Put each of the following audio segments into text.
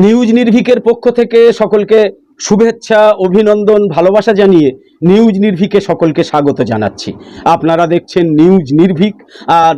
News নির্ভিকের পক্ষ থেকে সকলকে শুভেচ্ছা, অভিনন্দন, ভালোবাসা জানিয়ে নিউজ নির্ভিকে সকলকে স্বাগত জানাচ্ছি। আপনারা দেখছেন নিউজ নির্ভিক, আর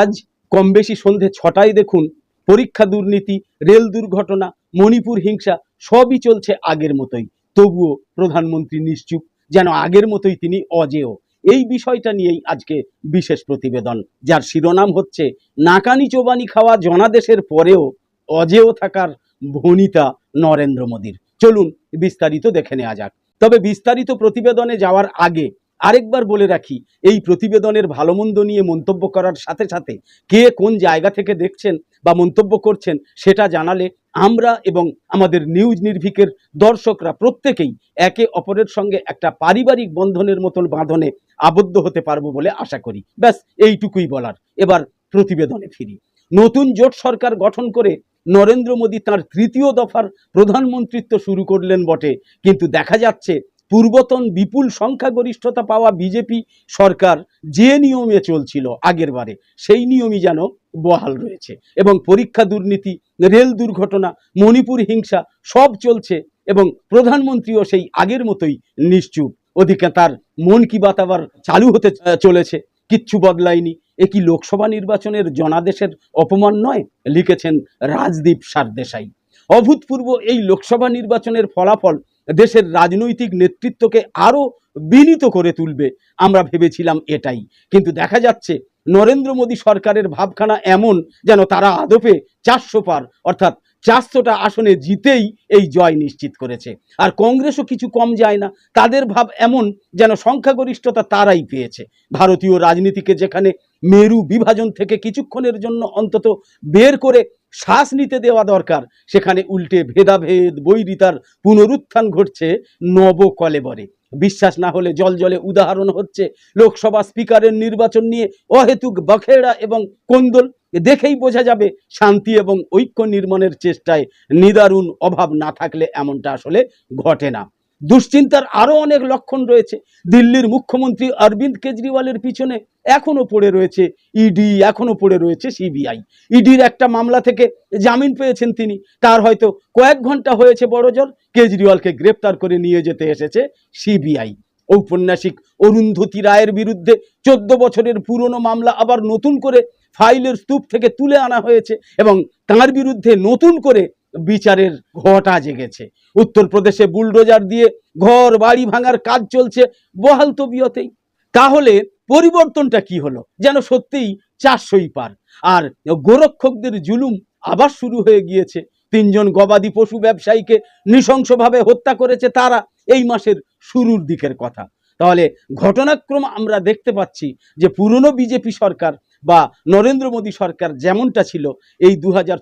আজ কম বেশি সন্ধে ছটায় দেখুন, পরীক্ষা দুর্নীতি, রেল দুর্ঘটনা, মণিপুর হিংসা, সবই চলছে আগের মতোই। তবুও প্রধানমন্ত্রী নিশ্চুপ, যেন আগের মতোই তিনি অজেয়। এই বিষয়টা নিয়েই আজকে বিশেষ প্রতিবেদন, যার শিরোনাম হচ্ছে, নাকানি চোবানি খাওয়া জনাদেশের পরেও অজেয় থাকার ভনিতা নরেন্দ্র মোদীর। চলুন, বিস্তারিত দেখে নেওয়া যাক। তবে বিস্তারিত প্রতিবেদনে যাওয়ার আগে আরেকবার বলে রাখি, এই প্রতিবেদনের ভালো মন্দ নিয়ে মন্তব্য করার সাথে সাথে কে কোন জায়গা থেকে দেখছেন বা মন্তব্য করছেন সেটা জানালে আমরা এবং আমাদের নিউজ নির্ভিকের দর্শকরা প্রত্যেকেই একে অপরের সঙ্গে একটা পারিবারিক বন্ধনের মতন বাঁধনে আবদ্ধ হতে পারব বলে আশা করি। ব্যাস, এইটুকুই বলার। এবার প্রতিবেদনে ফিরি। নতুন জোট সরকার গঠন করে নরেন্দ্র মোদী তার তৃতীয় দফার প্রধানমন্ত্রিত্ব শুরু করলেন বটে। কিন্তু দেখা যাচ্ছে, পূর্বতন বিপুল সংখ্যাগরিষ্ঠতা পাওয়া বিজেপি সরকার যে নিয়মে চলছিল আগের বারে, সেই নিয়মই যেন বহাল রয়েছে। এবং পরীক্ষা দুর্নীতি, রেল দুর্ঘটনা, মণিপুর হিংসা সব চলছে এবং প্রধানমন্ত্রীও সেই আগের মতোই নিশ্চুপ। ওদিকে তার মন কি বাত আবার চালু হতে চলেছে, কিচ্ছু বদলায়নি। এ কি লোকসভা নির্বাচনের জনাদেশের অপমান নয়? লিখেছেন রাজদীপ সারদেশাই। অভূতপূর্ব এই লোকসভা নির্বাচনের ফলাফল দেশের রাজনৈতিক নেতৃত্বকে আরও বিনীত করে তুলবে। আমরা ভেবেছিলাম এটাই। কিন্তু দেখা যাচ্ছে নরেন্দ্র মোদী সরকারের ভাবখানা এমন যেন তারা আদপে চারশো পার, অর্থাৎ চারশোটা আসনে জিতেই এই জয় নিশ্চিত করেছে। আর কংগ্রেসও কিছু কম যায় না, তাদের ভাব এমন যেন সংখ্যাগরিষ্ঠতা তারাই পেয়েছে। ভারতীয় রাজনীতিকে যেখানে মেরু বিভাজন থেকে কিছুক্ষণের জন্য অন্তত বের করে শ্বাস নিতে দেওয়া দরকার, সেখানে উল্টে ভেদাভেদ, বৈরিতার পুনরুত্থান ঘটছে নব কলেবরে বিশ্বাস না হলে জল জলে উদাহরণ হচ্ছে। লোকসভা স্পিকারের নির্বাচন নিয়ে অহেতুক বখেড়া এবং কোন্দল দেখেই বোঝা যাবে শান্তি এবং ঐক্য নির্মাণের চেষ্টায় নিদারুণ অভাব না থাকলে এমনটা আসলে ঘটে না। দুশ্চিন্তার আরও অনেক লক্ষণ রয়েছে। দিল্লির মুখ্যমন্ত্রী অরবিন্দ কেজরিওয়ালের পিছনে এখনও পড়ে রয়েছে ইডি এখনও পড়ে রয়েছে সিবিআই ইডির একটা মামলা থেকে জামিন পেয়েছেন তিনি। তার হয়তো কয়েক ঘণ্টা হয়েছে বড়জোর। কেজরিওয়ালকে গ্রেপ্তার করে নিয়ে যেতে এসেছে সিবিআই ঔপন্যাসিক অরুন্ধতী রায়ের বিরুদ্ধে চোদ্দ বছরের পুরনো মামলা আবার নতুন করে ফাইলের স্তূপ থেকে তুলে আনা হয়েছে এবং তার বিরুদ্ধে নতুন করে বিচারের ঘটা জেগেছে। উত্তরপ্রদেশে বুলডোজার দিয়ে ঘর বাড়ি ভাঙার কাজ চলছে বহাল তবিয়তেই। তাহলে পরিবর্তনটা কি হলো? যেন সত্যিই চারশোই পার আর গোরক্ষকদের জুলুম আবার শুরু হয়ে গিয়েছে। তিনজন গবাদি পশু ব্যবসায়ীকে নৃশংসভাবে হত্যা করেছে তারা। এই মাসের শুরুর দিকের কথা। তাহলে ঘটনাক্রম আমরা দেখতে পাচ্ছি যে পুরনো বিজেপি সরকার বা নরেন্দ্র মোদী সরকার যেমনটা ছিল, এই দু হাজার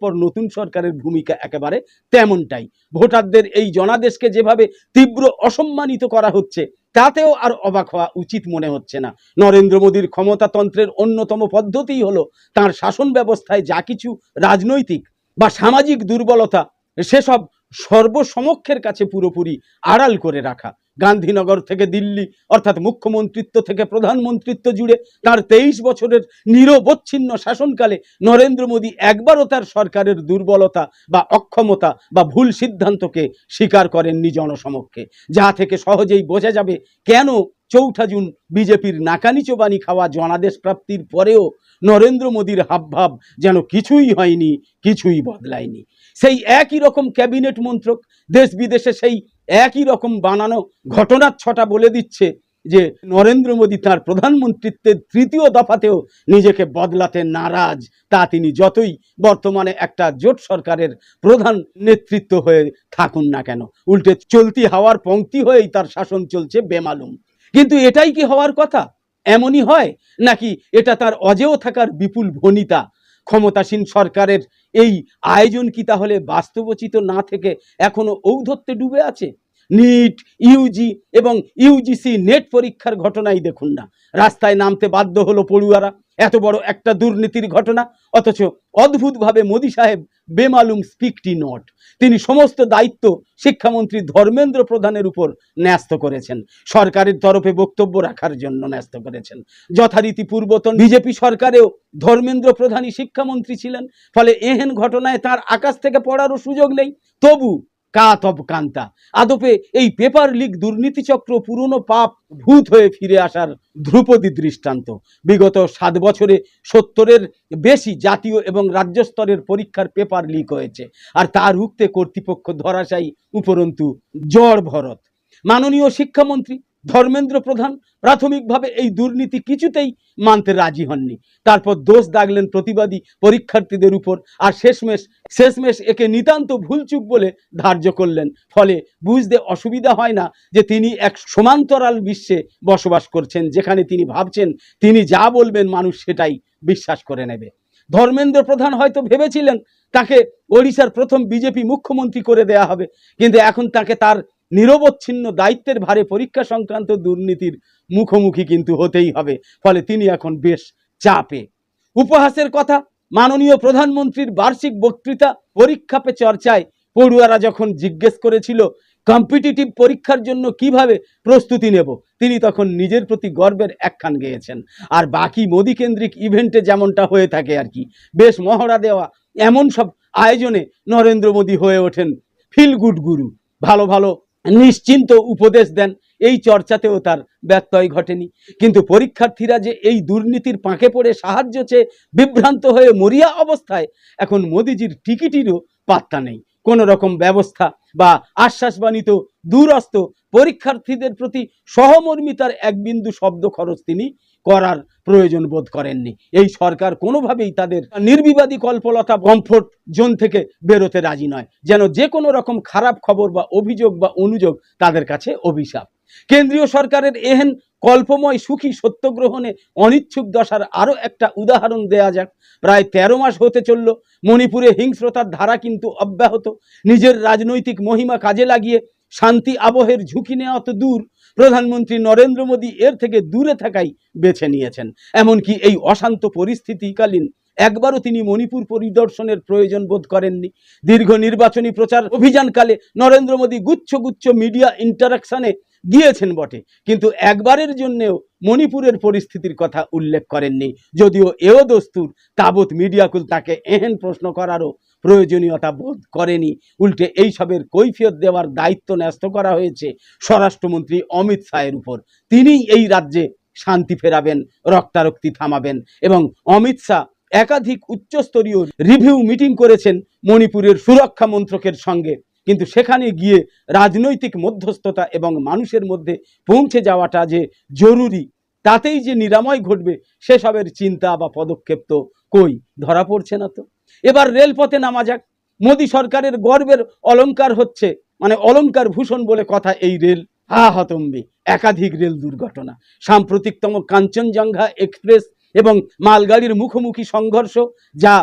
পর নতুন সরকারের ভূমিকা একেবারে তেমনটাই। ভোটারদের এই জনাদেশকে যেভাবে তীব্র অসম্মানিত করা হচ্ছে তাতেও আর অবাক হওয়া উচিত মনে হচ্ছে না। নরেন্দ্র মোদীর ক্ষমতাতন্ত্রের অন্যতম পদ্ধতিই হলো তার শাসন ব্যবস্থায় যা কিছু রাজনৈতিক বা সামাজিক দুর্বলতা, সেসব সর্বসমক্ষের কাছে পুরোপুরি আড়াল করে রাখা। গান্ধীনগর থেকে দিল্লি, অর্থাৎ মুখ্যমন্ত্রিত্ব থেকে প্রধানমন্ত্রিত্ব জুড়ে তার তেইশ বছরের নিরবচ্ছিন্ন শাসনকালে নরেন্দ্র মোদী একবারও তার সরকারের দুর্বলতা বা অক্ষমতা বা ভুল সিদ্ধান্তকে স্বীকার করেননি জনসমক্ষে। যা থেকে সহজেই বোঝা যাবে কেন চৌঠা জুন বিজেপির নাকানি চোবানি খাওয়া জনাদেশ প্রাপ্তির পরেও নরেন্দ্র মোদীর হাবভাব যেন কিছুই হয়নি, কিছুই বদলায়নি। সেই একই রকম ক্যাবিনেট মন্ত্রক দেশ বিদেশে সেই একই রকম বানানো ঘটনার ছটা বলে দিচ্ছে যে নরেন্দ্র মোদী তার প্রধানমন্ত্রিত্বের তৃতীয় দফাতেও নিজেকে বদলাতে নারাজ। তা তিনি যতই বর্তমানে একটা জোট সরকারের প্রধান নেতৃত্ব হয়ে থাকুন না কেন। উল্টে চলতি হাওয়ার পংক্তি হয়েই তার শাসন চলছে বেমালুম। কিন্তু এটাই কি হওয়ার কথা? এমনই হয়? নাকি এটা তার অজেয় থাকার বিপুল ভনিতা? ক্ষমতাসীন সরকারের এই আয়োজন কি তাহলে বাস্তবচিত না থেকে এখনও ঔদ্ধত্যে ডুবে আছে? নিট, ইউজি এবং ইউজিসি নেট পরীক্ষার ঘটনাই দেখুন না। রাস্তায় নামতে বাধ্য হলো পড়ুয়ারা। এত বড় একটা দুর্নীতির ঘটনা। অথচ অদ্ভুতভাবে মোদী সাহেব বেমালুম স্পিকটি নট। তিনি সমস্ত দায়িত্ব শিক্ষামন্ত্রী ধর্মেন্দ্র প্রধানের উপর ন্যস্ত করেছেন। সরকারের তরফে বক্তব্য রাখার জন্য ন্যস্ত করেছেন। যথারীতি পূর্বতন বিজেপি সরকারেও ধর্মেন্দ্র প্রধানই শিক্ষামন্ত্রী ছিলেন। ফলে এহেন ঘটনায় তার আকাশ থেকে পড়ারও সুযোগ নেই। তবু কাতব কান্তা। আদপে এই পেপার লিক দুর্নীতিচক্র পুরনো পাপ ভূত হয়ে ফিরে আসার ধ্রুপদী দৃষ্টান্ত। বিগত সাত বছরে সত্তরের বেশি জাতীয় এবং রাজ্য স্তরের পরীক্ষার পেপার লিক হয়েছে, আর তার রুখতে কর্তৃপক্ষ ধরাশায়ী উপরন্তু জড় ভরত। মাননীয় শিক্ষামন্ত্রী ধর্মেন্দ্র প্রধান প্রাথমিকভাবে এই দুর্নীতি কিছুতেই মানতে রাজি হননি। তারপর দোষ দাগলেন প্রতিবাদী পরীক্ষার্থীদের উপর আর শেষমেশ শেষমেশ একে নিতান্ত ভুলচুক বলে ধার্য করলেন। ফলে বুঝতে অসুবিধা হয় না যে তিনি এক সমান্তরাল বিশ্বে বসবাস করছেন, যেখানে তিনি ভাবছেন তিনি যা বলবেন মানুষ সেটাই বিশ্বাস করে নেবে। ধর্মেন্দ্র প্রধান হয়তো ভেবেছিলেন তাকে ওড়িশার প্রথম বিজেপি মুখ্যমন্ত্রী করে দেয়া হবে, কিন্তু এখন তাকে তার নিরবচ্ছিন্ন দায়িত্বের ভারে পরীক্ষা সংক্রান্ত দুর্নীতির মুখোমুখি কিন্তু হতেই হবে, ফলে তিনি এখন বেশ চাপে। উপহাসের কথা, মাননীয় প্রধানমন্ত্রীর বার্ষিক বক্তৃতা, পরীক্ষা পে চর্চায় পড়ুয়ারা যখন জিজ্ঞেস করেছিল, কম্পিটিটিভ পরীক্ষার জন্য কীভাবে প্রস্তুতি নেব? তিনি তখন নিজের প্রতি গর্বের একখান গেয়েছেন। আর বাকি মোদী কেন্দ্রিক ইভেন্টে যেমনটা হয়ে থাকে আর কি, বেশ মহড়া দেওয়া, এমন সব আয়োজনে নরেন্দ্র মোদী হয়ে ওঠেন ফিল গুড গুরু, ভালো ভালো নিশ্চিন্ত উপদেশ দেন। এই চর্চাতেও তার ব্যত্যয় ঘটেনি। কিন্তু পরীক্ষার্থীরা যে এই দুর্নীতির পাঁকে পড়ে সাহায্য চেয়ে বিভ্রান্ত হয়ে মরিয়া অবস্থায়, এখন মোদিজির টিকিটিরও পাত্তা নেই। কোনো রকম ব্যবস্থা বা আশ্বাসবাণী তো দূরস্থ পরীক্ষার্থীদের প্রতি সহমর্মিতার এক বিন্দু শব্দ খরচ তিনি করার প্রয়োজন বোধ করেননি। এই সরকার কোনোভাবেই তাদের নির্বিবাদী কল্পলতা কমফোর্ট জোন থেকে বেরোতে রাজি নয়। যেন যে কোনো রকম খারাপ খবর বা অভিযোগ বা অনুযোগ তাদের কাছে অভিশাপ। কেন্দ্রীয় সরকারের এহেন কল্পময় সুখী সত্যগ্রহণে অনিচ্ছুক দশার আরও একটা উদাহরণ দেয়া যাক। প্রায় তেরো মাস হতে চলল। মণিপুরে হিংস্রতার ধারা কিন্তু অব্যাহত। নিজের রাজনৈতিক মহিমা কাজে লাগিয়ে শান্তি আবহের ঝুঁকি নেওয়া তো দূর। প্রধানমন্ত্রী নরেন্দ্র মোদী এর থেকে দূরে থাকাই বেছে নিয়েছেন। এমনকি এই অশান্ত পরিস্থিতিকালীন একবারও তিনি মণিপুর পরিদর্শনের প্রয়োজন বোধ করেননি। দীর্ঘ নির্বাচনী প্রচার অভিযানকালে নরেন্দ্র মোদী গুচ্ছ গুচ্ছ মিডিয়া ইন্টারাকশনে গিয়েছেন বটে, কিন্তু একবারের জন্যেও মণিপুরের পরিস্থিতির কথা উল্লেখ করেননি। যদিও এও দস্তুর, তাবৎ মিডিয়াকুল তাকে এহেন প্রশ্ন করারও প্রয়োজনীয়তা বোধ করেনি। উল্টে এইসবের কৈফিয়ত দেওয়ার দায়িত্ব ন্যস্ত করা হয়েছে স্বরাষ্ট্রমন্ত্রী অমিত শাহের উপর। তিনিই এই রাজ্যে শান্তি ফেরাবেন, রক্তারক্তি থামাবেন এবং অমিত শাহ একাধিক উচ্চস্তরীয় রিভিউ মিটিং করেছেন মণিপুরের সুরক্ষা মন্ত্রকের সঙ্গে। কিন্তু সেখানে গিয়ে রাজনৈতিক মধ্যস্থতা এবং মানুষের মধ্যে পৌঁছে যাওয়াটা যে জরুরি, তাতেই যে নিরাময় ঘটবে, সেসবের চিন্তা বা পদক্ষেপ তো কই? ধরা পড়ছে না তো। এবার রেলপথে নামা যাক। মোদী সরকারের গর্বের অলংকার হচ্ছে মানে অলংকার ভূষণ বলে কথা এই রেল। হা হতম্বি, একাধিক রেল দুর্ঘটনা। সাম্প্রতিকতম কাঞ্চনজঙ্ঘা এক্সপ্রেস এবং মালগাড়ির মুখোমুখি সংঘর্ষ, যা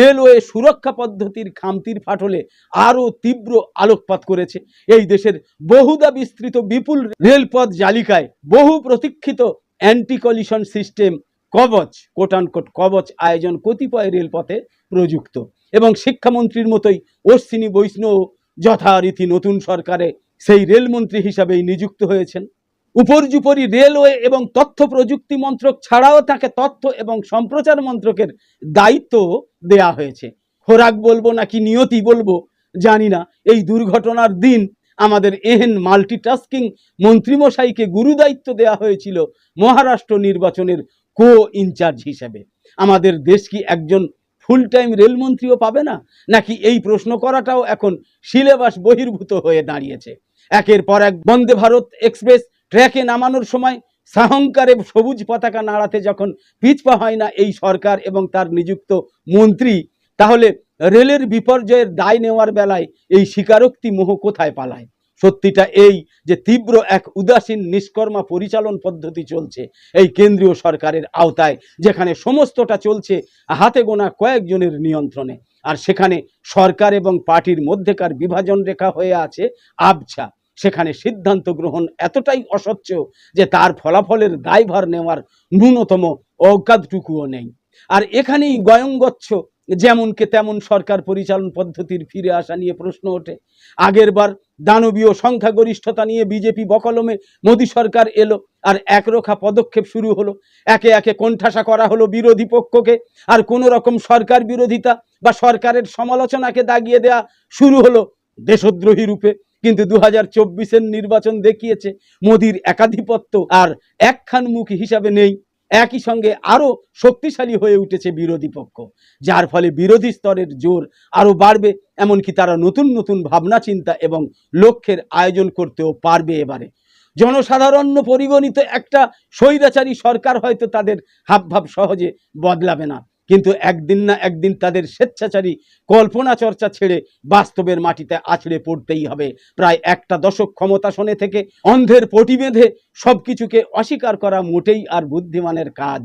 রেলওয়ে সুরক্ষা পদ্ধতির খামতির ফাটলে আরও তীব্র আলোকপাত করেছে। এই দেশের বহুদা বিস্তৃত বিপুল রেলপথ জালিকায় বহু প্রতীক্ষিত অ্যান্টি কলিশন সিস্টেম কবচ কোটানকোট কবচ আয়োজন কতিপয় রেলপথে প্রযুক্ত এবং শিক্ষামন্ত্রীর মতোই অশ্বিনী বৈষ্ণব যথারীতি নতুন সরকারে সেই রেলমন্ত্রী হিসাবেই নিযুক্ত হয়েছেন। উপর্যুপরি রেলওয়ে এবং তথ্য প্রযুক্তি মন্ত্রক ছাড়াও তাকে তথ্য এবং সম্প্রচার মন্ত্রকের দায়িত্ব দেয়া হয়েছে। খোরাক বলব নাকি নিয়তি বলব জানি না। এই দুর্ঘটনার দিন আমাদের এহেন মাল্টিটাস্কিং মন্ত্রীমশাইকে গুরু দায়িত্ব দেওয়া হয়েছিল মহারাষ্ট্র নির্বাচনের কো ইনচার্জ হিসেবে। আমাদের দেশ কি একজন ফুল টাইম রেলমন্ত্রীও পাবে না? নাকি এই প্রশ্ন করাটাও এখন সিলেবাস বহির্ভূত হয়ে দাঁড়িয়েছে? একের পর এক বন্দে ভারত এক্সপ্রেস ট্র্যাকে নামানোর সময় সাহংকারে সবুজ পতাকা নাড়াতে যখন পিছপা হয় না এই সরকার এবং তার নিযুক্ত মন্ত্রী, তাহলে রেলের বিপর্যয়ের দায় নেওয়ার বেলায় এই স্বীকারোক্তি মোহ কোথায় পালায়? সত্যিটা এই যে তীব্র এক উদাসীন নিষ্কর্মা পরিচালন পদ্ধতি চলছে এই কেন্দ্রীয় সরকারের আওতায়, যেখানে সমস্তটা চলছে হাতে গোনা কয়েকজনের নিয়ন্ত্রণে। আর সেখানে সরকার এবং পার্টির মধ্যেকার বিভাজন রেখা হয়ে আছে আবছা। সেখানে সিদ্ধান্ত গ্রহণ এতটাই অস্বচ্ছ যে তার ফলাফলের দায়ভার নেওয়ার ন্যূনতম অজ্ঞাতটুকুও নেই। আর এখানেই গয়ঙ্গচ্ছ, যেমনকে তেমন সরকার পরিচালন পদ্ধতির ফিরে আসা নিয়ে প্রশ্ন ওঠে। আগের বার দানবীয় সংখ্যাগরিষ্ঠতা নিয়ে বিজেপি বকলমে, মোদী সরকার এলো আর একরোখা পদক্ষেপ শুরু হলো। একে একে কোণঠাসা করা হলো বিরোধী পক্ষকে আর কোনো রকম সরকার বিরোধিতা বা সরকারের সমালোচনাকে দাগিয়ে দেওয়া শুরু হলো দেশদ্রোহী রূপে। কিন্তু দু হাজার নির্বাচন দেখিয়েছে মোদির একাধিপত্য আর একখান মুখ হিসাবে নেই। একই সঙ্গে আরও শক্তিশালী হয়ে উঠেছে বিরোধী পক্ষ, যার ফলে বিরোধী স্তরের জোর আরও বাড়বে এমনকি তারা নতুন নতুন ভাবনা, চিন্তা এবং লক্ষ্যের আয়োজন করতেও পারবে এবারে। জনসাধারণ পরিগণিত একটা স্বৈরাচারী সরকার হয়তো তাদের হাবভাব সহজে বদলাবে না। কিন্তু একদিন না একদিন তাদের স্বেচ্ছাচারী কল্পনা চর্চা ছেড়ে বাস্তবের মাটিতে আছড়ে পড়তেই হবে। প্রায় একটা দশক ক্ষমতাসনে থেকে অন্ধের পটি বেঁধে সব কিছুকে অস্বীকার করা মোটেই আর বুদ্ধিমানের কাজ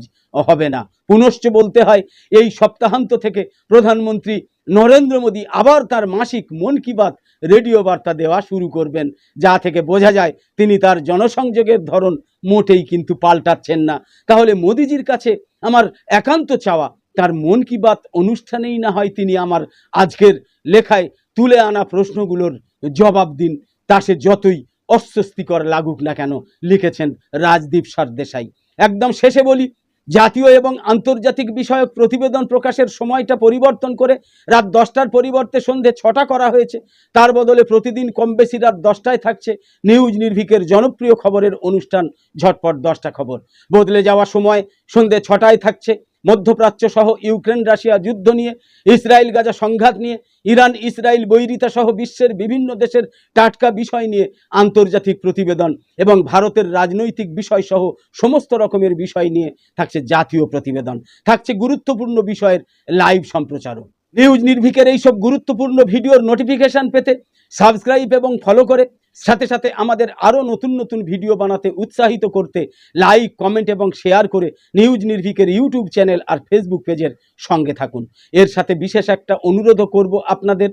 হবে না। পুনশ্চ বলতে হয়, এই সপ্তাহান্ত থেকে প্রধানমন্ত্রী নরেন্দ্র মোদী আবার তার মাসিক মন কি বাত রেডিও বার্তা দেওয়া শুরু করবেন। যা থেকে বোঝা যায়, তিনি তার জনসংযোগের ধরন মোটেই কিন্তু পাল্টাচ্ছেন না। তাহলে মোদিজির কাছে আমার একান্ত চাওয়া, তার মন কি বাত অনুষ্ঠানেই না হয় তিনি আমার আজকের লেখায় তুলে আনা প্রশ্নগুলোর জবাব দিন। তা সে যতই অস্বস্তিকর লাগুক না কেন, লিখেছেন রাজদীপ সরদেশাই। একদম শেষে বলি জাতীয় এবং আন্তর্জাতিক বিষয়ক প্রতিবেদন প্রকাশের সময়টা পরিবর্তন করে রাত দশটার পরিবর্তে সন্ধে ছটা করা হয়েছে। তার বদলে প্রতিদিন কম বেশি রাত দশটায় থাকছে নিউজ নির্ভিকের জনপ্রিয় খবরের অনুষ্ঠান ঝটপট দশটা খবর। বদলে যাওয়া সময় সন্ধে ছটায় থাকছে মধ্যপ্রাচ্য সহ ইউক্রেন, রাশিয়া যুদ্ধ নিয়ে, ইসরায়েল, গাজা সংঘাত নিয়ে, ইরান, ইসরায়েল, বৈরিতা সহ বিশ্বের বিভিন্ন দেশের টাটকা বিষয় নিয়ে আন্তর্জাতিক প্রতিবেদন এবং ভারতের রাজনৈতিক বিষয় সহ সমস্ত রকমের বিষয় নিয়ে থাকছে জাতীয় প্রতিবেদন। থাকছে গুরুত্বপূর্ণ বিষয়ের লাইভ সম্প্রচারও নিউজ নির্ভিকের এইসব গুরুত্বপূর্ণ ভিডিওর নোটিফিকেশন পেতে সাবস্ক্রাইব এবং ফলো করে সাথে সাথে আমাদের আরও নতুন নতুন ভিডিও বানাতে, উৎসাহিত করতে লাইক কমেন্ট এবং শেয়ার করে নিউজ নির্ভিকের ইউটিউব চ্যানেল আর ফেসবুক পেজের সঙ্গে থাকুন। এর সাথে বিশেষ একটা অনুরোধও করব আপনাদের।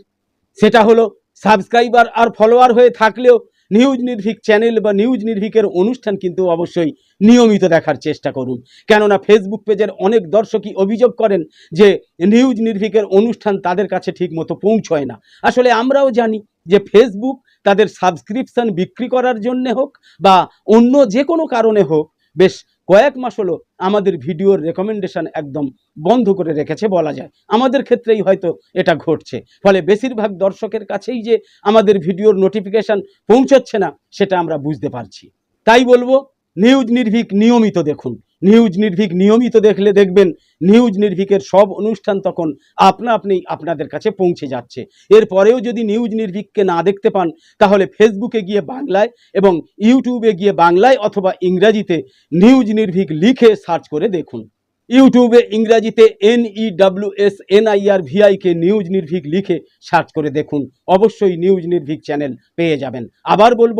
সেটা হলো সাবস্ক্রাইবার আর ফলোয়ার হয়ে থাকলেও নিউজ নির্ভিক চ্যানেল বা নিউজ নির্ভিকের অনুষ্ঠান কিন্তু অবশ্যই নিয়মিত দেখার চেষ্টা করুন। কেননা ফেসবুক পেজের অনেক দর্শকই অভিযোগ করেন যে নিউজ নির্ভিকের অনুষ্ঠান তাদের কাছে ঠিক মতো পৌঁছয় না। আসলে আমরাও জানি যে ফেসবুক তাদের সাবস্ক্রিপশন বিক্রি করার জন্যে হোক বা অন্য যে কোনো কারণে হোক, বেশ কয়েক মাস হলো আমাদের ভিডিওর রেকমেন্ডেশন একদম বন্ধ করে রেখেছে বলা যায়। আমাদের ক্ষেত্রেই হয়তো এটা ঘটছে। ফলে বেশিরভাগ দর্শকের কাছেই যে আমাদের ভিডিওর নোটিফিকেশন পৌঁছচ্ছে না, সেটা আমরা বুঝতে পারছি। তাই বলব, নিউজ নির্ভীক নিয়মিত দেখুন। নিউজ নির্ভীক নিয়মিত দেখলে দেখবেন, নিউজ নির্ভীকের সব অনুষ্ঠান তখন আপনা আপনি আপনাদের কাছে পৌঁছে যাচ্ছে। এরপরেও যদি নিউজ নির্ভীককে না দেখতে পান, তাহলে ফেসবুকে গিয়ে বাংলায় এবং ইউটিউবে গিয়ে বাংলায় অথবা ইংরাজিতে নিউজ নির্ভীক লিখে সার্চ করে দেখুন। ইউটিউবে ইংরাজিতে N E W S N I R V I K news Nirbhik লিখে সার্চ করে দেখুন। অবশ্যই নিউজ নির্ভীক চ্যানেল পেয়ে যাবেন। আবার বলব